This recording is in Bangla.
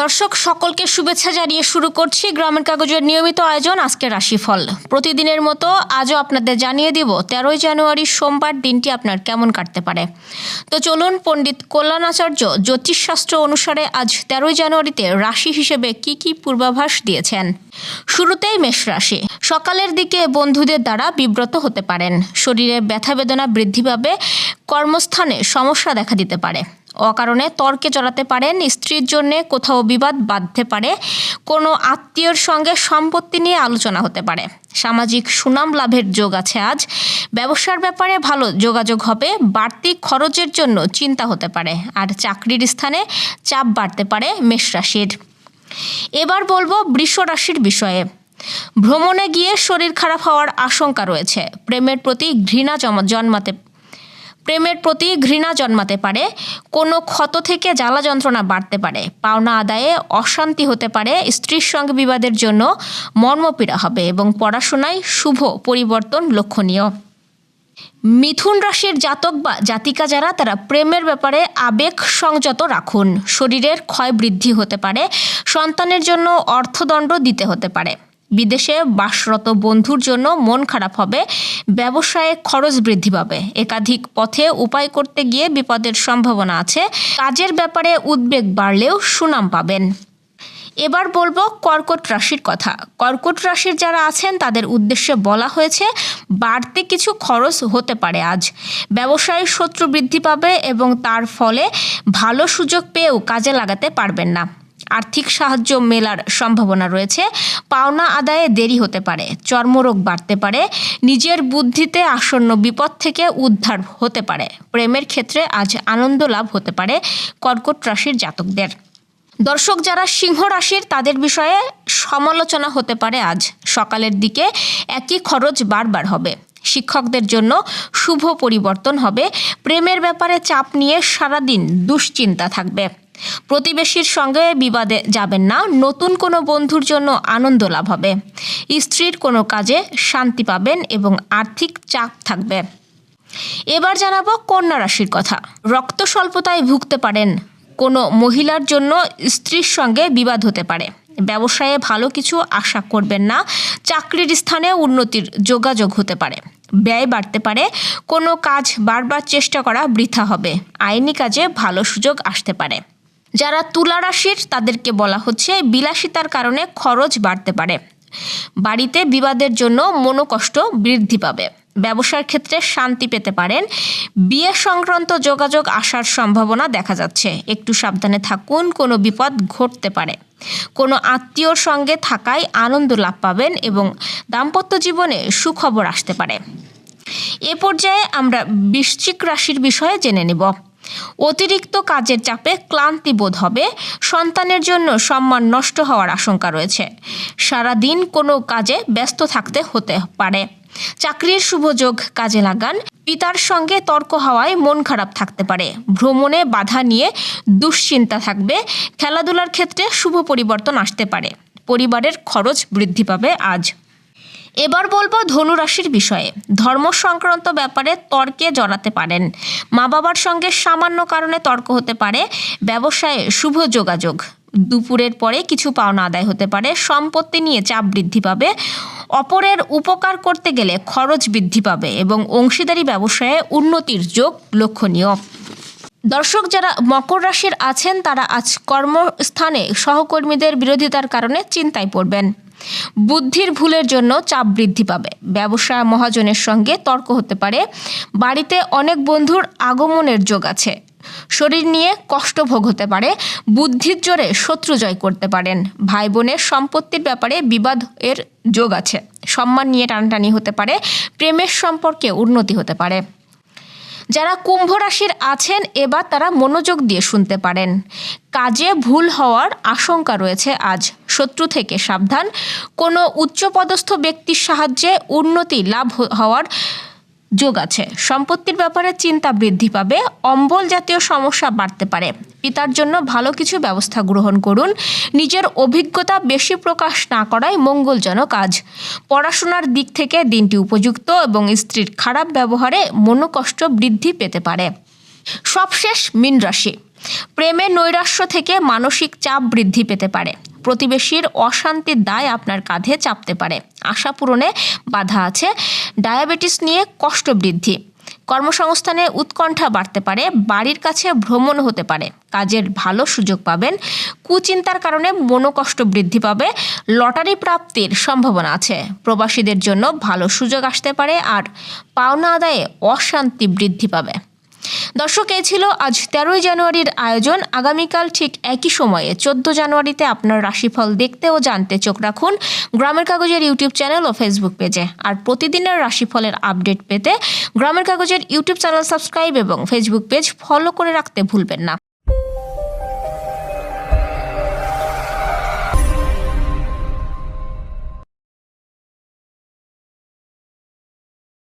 দর্শক, সকলকে শুভেচ্ছা জানিয়ে শুরু করছি গ্রামের কাগজের নিয়মিত আয়োজন আজকের রাশিফল। প্রতিদিনের মতো আজও আপনাদের জানিয়ে দিব, তেরোই জানুয়ারি সোমবার দিনটি আপনার কেমন কাটতে পারে? তো চলুন, পণ্ডিত কল্যাণাচার্য জ্যোতিষশাস্ত্র অনুসারে আজ তেরোই জানুয়ারিতে রাশি হিসেবে কি কি পূর্বাভাস দিয়েছেন? শুরুতেই মেষ রাশি। সকালের দিকে বন্ধুদের দ্বারা বিব্রত হতে পারেন। শরীরে ব্যথা বেদনা বৃদ্ধি পাবে, কর্মস্থানে সমস্যা দেখা দিতে পারে। অকারণে তর্কে জড়াতে পারেন স্ত্রীর জন্যে কোথাও বিবাদ বাঁধতে পারে, কোনো আত্মীয়র সঙ্গে সম্পত্তি নিয়ে আলোচনা হতে পারে। সামাজিক সুনাম লাভের যোগ আছে আজ। ব্যবসার ব্যাপারে ভালো যোগাযোগ হবে, বাড়তি খরচের জন্য চিন্তা হতে পারে, আর চাকরির স্থানে চাপ বাড়তে পারে মেষ রাশির। এবার বলব বৃষ রাশির বিষয়ে। ভ্রমণে গিয়ে শরীর খারাপ হওয়ার আশঙ্কা রয়েছে। প্রেমের প্রতি ঘৃণা জন্মাতে প্রেমের প্রতি ঘৃণা জন্মাতে পারে, কোনো ক্ষত থেকে জ্বালা যন্ত্রণা বাড়তে পারে, পাওনা আদায়ে অশান্তি হতে পারে, স্ত্রীর সঙ্গে বিবাদের জন্য মর্মপীড়া হবে এবং পড়াশোনায় শুভ পরিবর্তন লক্ষণীয়। মিথুন রাশির জাতক বা জাতিকা যারা, তারা প্রেমের ব্যাপারে আবেগ সংযত রাখুন। শরীরের ক্ষয় বৃদ্ধি হতে পারে, সন্তানের জন্য অর্থদণ্ড দিতে হতে পারে। বিদেশে বাসরত বন্ধুর জন্য মন খারাপ হবে, ব্যবসায়ে খরচ বৃদ্ধি পাবে। একাধিক পথে উপায় করতে গিয়ে বিপদের সম্ভাবনা আছে। কাজের ব্যাপারে উদ্বেগ বাড়লেও সুনাম পাবেন। এবার বলব কর্কট রাশির কথা। কর্কট রাশির যারা আছেন, তাদের উদ্দেশ্যে বলা হয়েছে, বাড়তি কিছু খরচ হতে পারে আজ। ব্যবসায় শত্রু বৃদ্ধি পাবে এবং তার ফলে ভালো সুযোগ পেয়েও কাজে লাগাতে পারবেন না। আর্থিক সাহায্য মেলার সম্ভাবনা রয়েছে। পাওনা আদায়ে দেরি হতে পারে, চর্মরোগ বাড়তে পারে, নিজের বুদ্ধিতে আসন্ন বিপদ থেকে উদ্ধার হতে পারে। প্রেমের ক্ষেত্রে আজ আনন্দ লাভ হতে পারে কর্কট রাশির জাতকদের। দর্শক যারা সিংহ রাশির, তাদের বিষয়ে সমালোচনা হতে পারে আজ। সকালের দিকে একই খরচ বারবার হবে। শিক্ষকদের জন্য শুভ পরিবর্তন হবে। প্রেমের ব্যাপারে চাপ নিয়ে সারাদিন দুশ্চিন্তা থাকবে। প্রতিবেশীর সঙ্গে বিবাদে যাবেন না, নতুন কোনো বন্ধুর জন্য আনন্দ লাভ হবে। স্ত্রীর কোনো কাজে শান্তি পাবেন এবং আর্থিক চাপ থাকবে। এবার জানাব কন্যা রাশির কথা। রক্ত স্বল্পতায় ভুগতে পারেন কোনো মহিলার জন্য স্ত্রীর সঙ্গে বিবাদ হতে পারে। ব্যবসায়ে ভালো কিছু আশা করবেন না, চাকরির স্থানে উন্নতির যোগাযোগ হতে পারে। ব্যয় বাড়তে পারে, কোনো কাজ বারবার চেষ্টা করা বৃথা হবে। আইনি কাজে ভালো সুযোগ আসতে পারে। যারা তুলা রাশির, তাদেরকে বলা হচ্ছে বিলাসিতার কারণে খরচ বাড়তে পারে। বাড়িতে বিবাদের জন্য মনোকষ্ট বৃদ্ধি পাবে। ব্যবসার ক্ষেত্রে শান্তি পেতে পারেন। বিয়ে সংক্রান্ত যোগাযোগ আসার সম্ভাবনা দেখা যাচ্ছে। একটু সাবধানে থাকুন, কোনো বিপদ ঘটতে পারে। কোনো আত্মীয়র সঙ্গে থাকায় আনন্দ লাভ পাবেন এবং দাম্পত্য জীবনে সুখবর আসতে পারে। এ পর্যায়ে আমরা বৃশ্চিক রাশির বিষয়ে জেনে নেব। অতিরিক্ত কাজের চাপে ক্লান্তি বোধ হবে, সন্তানের জন্য সম্মান নষ্ট হওয়ার আশঙ্কা রয়েছে। সারা দিন কোনো কাজে ব্যস্ত থাকতে হতে পারে। চাকরির শুভযোগ কাজে লাগান, পিতার সঙ্গে তর্ক হওয়ায় মন খারাপ থাকতে পারে। ভ্রমণে বাধা নিয়ে দুশ্চিন্তা থাকবে, খেলাধুলার ক্ষেত্রে শুভ পরিবর্তন আসতে পারে। পরিবারের খরচ বৃদ্ধি পাবে আজ। এবার বলব ধনুরাশির বিষয়ে। ধর্ম সংক্রান্ত ব্যাপারে তর্কে জড়াতে পারেন। মা বাবার সঙ্গে সামান্য কারণে তর্ক হতে পারে। ব্যবসায়ে শুভ যোগাযোগ। দুপুরের পরে কিছু পাওনা আদায় হতে পারে। সম্পত্তি নিয়ে চাপ বৃদ্ধি পাবে। অপরের উপকার করতে গেলে খরচ বৃদ্ধি পাবে এবং অংশীদারি ব্যবসায়ে উন্নতির যোগ লক্ষণীয়। দর্শক, যারা মকর রাশির আছেন, তারা আজ কর্মস্থানে সহকর্মীদের বিরোধিতার কারণে চিন্তায় পড়বেন। বুদ্ধির ভুলের জন্য চাপ বৃদ্ধি পাবে। ব্যবসা মহাজনের সঙ্গে তর্ক হতে পারে। বাড়িতে অনেক বন্ধুর আগমনের যোগ আছে। শরীর নিয়ে কষ্ট ভোগ হতে পারে। বুদ্ধির জোরে শত্রু জয় করতে পারেন। ভাই বোনের সম্পত্তির ব্যাপারে বিবাদ এর যোগ আছে। সম্মান নিয়ে টানাটানি হতে পারে। প্রেমের সম্পর্কে উন্নতি হতে পারে। যারা কুম্ভ রাশির আছেন, এবার তারা মনোযোগ দিয়ে শুনতে পারেন। কাজে ভুল হওয়ার আশঙ্কা রয়েছে আজ। শত্রু থেকে সাবধান। কোনো উচ্চপদস্থ ব্যক্তির সাহায্যে উন্নতি লাভ হওয়ার যোগ আছে। সম্পত্তির ব্যাপারে চিন্তা বৃদ্ধি পাবে, অম্বল জাতীয় সমস্যা বাড়তে পারে। পিতার জন্য ভালো কিছু ব্যবস্থা গ্রহণ করুন। নিজের অভিজ্ঞতা বেশি প্রকাশ না করাই মঙ্গলজনক কাজ। পড়াশোনার দিক থেকে দিনটি উপযুক্ত এবং স্ত্রীর খারাপ ব্যবহারে মনোকষ্ট বৃদ্ধি পেতে পারে। সবশেষ মীন রাশি। প্রেমের নৈরাশ্য থেকে মানসিক চাপ বৃদ্ধি পেতে পারে। প্রতিবেশীর অশান্তির দায় আপনার কাঁধে চাপতে পারে। আশা পূরণে বাধা আছে। ডায়াবেটিস নিয়ে কষ্ট বৃদ্ধি। কর্মসংস্থানে উৎকণ্ঠা বাড়তে পারে, বাড়ির কাছে ভ্রমণ হতে পারে। কাজের ভালো সুযোগ পাবেন। কুচিন্তার কারণে মনোকষ্ট বৃদ্ধি পাবে। লটারি প্রাপ্তির সম্ভাবনা আছে। প্রবাসীদের জন্য ভালো সুযোগ আসতে পারে আর পাওনা আদায়ে অশান্তি বৃদ্ধি পাবে। দর্শক, এই ছিল আজ তেরোই জানুয়ারির আয়োজন। আগামীকাল ঠিক একই সময়ে, চোদ্দ জানুয়ারিতে আপনার রাশিফল দেখতে ও জানতে চোখ রাখুন গ্রামের কাগজের ইউটিউব চ্যানেল ও ফেসবুক পেজে। আর প্রতিদিনের রাশিফলের আপডেট পেতে গ্রামের কাগজের ইউটিউব চ্যানেল সাবস্ক্রাইব এবং ফেসবুক পেজ ফলো করে রাখতে ভুলবেন না।